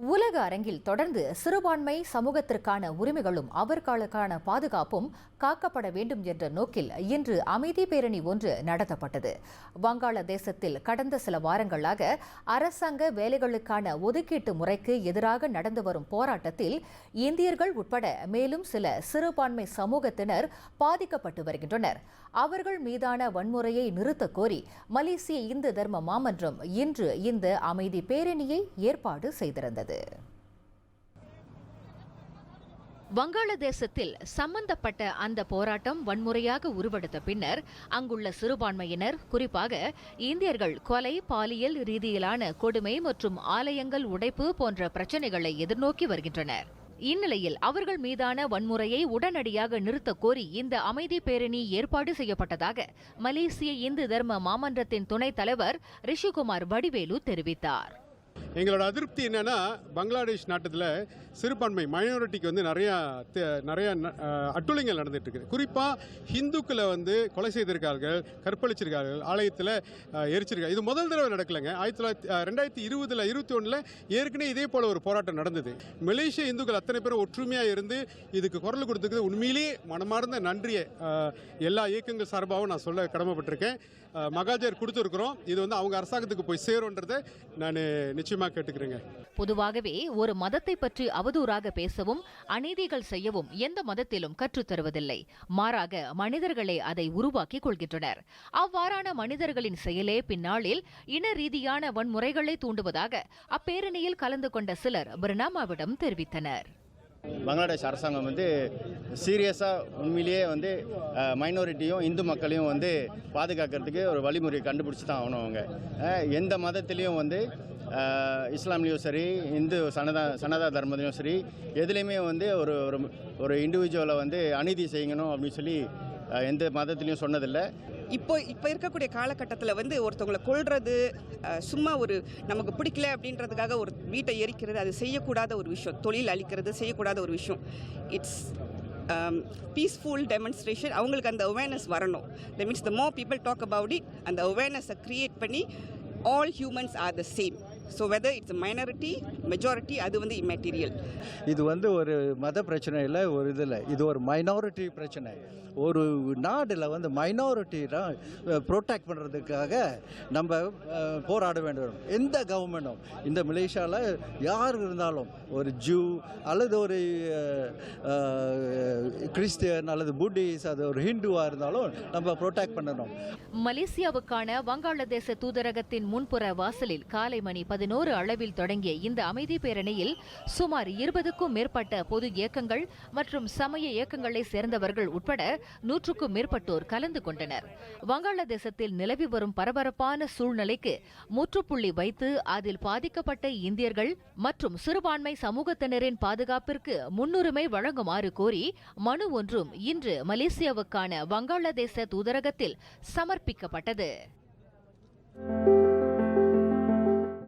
உலக அரங்கில் தொடர்ந்து சிறுபான்மை சமூகத்திற்கான உரிமைகளும் அவர்களுக்கான பாதுகாப்பும் காக்கப்பட வேண்டும் என்ற நோக்கில் இன்று அமைதி பேரணி ஒன்று நடத்தப்பட்டது. வங்காளதேசத்தில் கடந்த சில வாரங்களாக அரசாங்க வேலைகளுக்கான ஒதுக்கீட்டு முறைக்கு எதிராக நடந்து வரும் போராட்டத்தில் இந்தியர்கள் உட்பட மேலும் சில சிறுபான்மை சமூகத்தினர் பாதிக்கப்பட்டு வருகின்றனர். அவர்கள் மீதான வன்முறையை நிறுத்தக் கோரி மலேசிய இந்து தர்ம மாமன்றம் இன்று இந்த அமைதி பேரணியை ஏற்பாடு செய்திருந்தது. வங்காளதேசத்தில் சம்பந்தப்பட்ட அந்த போராட்டம் வன்முறையாக உருவெடுத்த பின்னர் அங்குள்ள சிறுபான்மையினர் குறிப்பாக இந்தியர்கள் கொலை பாலியல் ரீதியிலான கொடுமை மற்றும் ஆலயங்கள் உடைப்பு போன்ற பிரச்சினைகளை எதிர்நோக்கி வருகின்றனர். இந்நிலையில் அவர்கள் மீதான வன்முறையை உடனடியாக நிறுத்தக் கோரி இந்த அமைதி பேரணி ஏற்பாடு செய்யப்பட்டதாக மலேசிய இந்து தர்ம மாமன்றத்தின் துணைத் தலைவர் ரிஷிகுமார் வடிவேலு தெரிவித்தார். எங்களோட அதிருப்தி என்னன்னா பங்களாதேஷ் நாட்டத்தில் சிறுபான்மை மைனாரிட்டிக்கு வந்து நிறையா நிறையா அட்டுழிங்கள் ந- நடந்துட்டு இருக்குது குறிப்பாக ஹிந்துக்களை வந்து கொலை செய்திருக்கார்கள் கற்பழிச்சிருக்கார்கள் ஆலயத்தில் அஹ், எரிச்சிருக்காங்க இது முதல் தடவை நடக்கலைங்க. ஆயிரத்தி தொள்ளாயிரத்தி ரெண்டாயிரத்தி இருபதுல இருபத்தி ஒன்றில் ஏற்கனவே இதே போல ஒரு போராட்டம் நடந்தது. மலேசிய இந்துக்கள் அத்தனை பேரும் ஒற்றுமையாக இருந்து இதுக்கு குரல் கொடுத்ததுக்கு உண்மையிலேயே மனமார்ந்த நன்றியை எல்லா இயக்கங்கள் சார்பாகவும் நான் சொல்ல கடமைப்பட்டிருக்கேன். மகாஜர் கொடுத்துருக்குறோம். இது வந்து அவங்க அரசாங்கத்துக்கு போய் சேரும்ன்றதை நான் நிச்சயமாக கேட்டுக்கிறேங்க? பொதுவாகவே ஒரு மதத்தை பற்றி அவதூறாக பேசவும் அநீதிகள் செய்யவும் எந்த மதத்திலும் கற்றுத் தருவதில்லை. மாறாக மனிதர்களே அதை உருவாக்கிக் கொள்கின்றனர். அவ்வாறான மனிதர்களின் செயலே பின்னாளில் இன ரீதியான வன்முறைகளை தூண்டுவதாக அப்பேரணியில் கலந்து கொண்ட சிலர் பிரணாமாவிடம் தெரிவித்தனர். பங்களாதேஷ் அரசாங்கம் வந்து சீரியஸாக உண்மையிலேயே வந்து மைனாரிட்டியும் இந்து மக்களையும் வந்து பாதுகாக்கிறதுக்கு ஒரு வழிமுறை கண்டுபிடிச்சி தான் ஆகணும் அவங்க. எந்த மதத்துலேயும் வந்து இஸ்லாம்லேயும் சரி இந்து சனதா சனதா தர்மத்திலையும் சரி எதுலேயுமே வந்து ஒரு ஒரு ஒரு இண்டிவிஜுவலை வந்து அநீதி செய்யணும் அப்படின்னு சொல்லி எந்த மதத்துலேயும் சொன்னதில்லை. இப்போ இப்போ இருக்கக்கூடிய காலகட்டத்தில் வந்து ஒருத்தவங்களை கொள்வது சும்மா ஒரு நமக்கு பிடிக்கல அப்படின்றதுக்காக ஒரு வீட்டை எரிக்கிறது அது செய்யக்கூடாத ஒரு விஷயம் தொழில் அளிக்கிறது செய்யக்கூடாத ஒரு விஷயம். இட்ஸ் பீஸ்ஃபுல் டெமான்ஸ்ட்ரேஷன் அவங்களுக்கு அந்த அவேர்னஸ் வரணும். The means the more people talk about it அந்த அவேர்னஸை க்ரியேட் பண்ணி all humans are the same so whether it's minority majority அது வந்து இம்மெட்டீரியல் இது வந்து ஒரு மத பிரச்சனை இல்லை ஒரு இதில் இது ஒரு மைனாரிட்டி பிரச்சனை. ஒரு நாடில் வந்து மைனாரிட்டி ப்ரொடெக்ட் பண்ணுறதுக்காக நம்ம போராட வேண்டும். எந்த கவர்மெண்ட்டும் இந்த மலேசியாவில் யார் இருந்தாலும் ஒரு ஜூ அல்லது ஒரு கிறிஸ்டியன் அல்லது புட்டிஸ் அது ஒரு ஹிந்துவாக இருந்தாலும் நம்ம ப்ரொடெக்ட் பண்ணணும். மலேசியாவுக்கான வங்காளதேச தூதரகத்தின் முன்புற வாசலில் காலை மணி பதினோரு அளவில் தொடங்கிய இந்த அமைதி பேரணியில் சுமார் இருபதுக்கும் மேற்பட்ட பொது இயக்கங்கள் மற்றும் சமய இயக்கங்களை சேர்ந்தவர்கள் உட்பட நூற்றுக்கும் மேற்பட்டோர் கலந்து கொண்டனர். வங்காளதேசத்தில் நிலவி வரும் பரபரப்பான சூழ்நிலைக்கு முற்றுப்புள்ளி வைத்து அதில் பாதிக்கப்பட்ட இந்தியர்கள் மற்றும் சிறுபான்மை சமூகத்தினரின் பாதுகாப்பிற்கு முன்னுரிமை வழங்குமாறு கோரி மனு மனு ஒன்றும் இன்று மலேசியாவுக்கான வங்காளதேச தூதரகத்தில் சமர்ப்பிக்கப்பட்டது.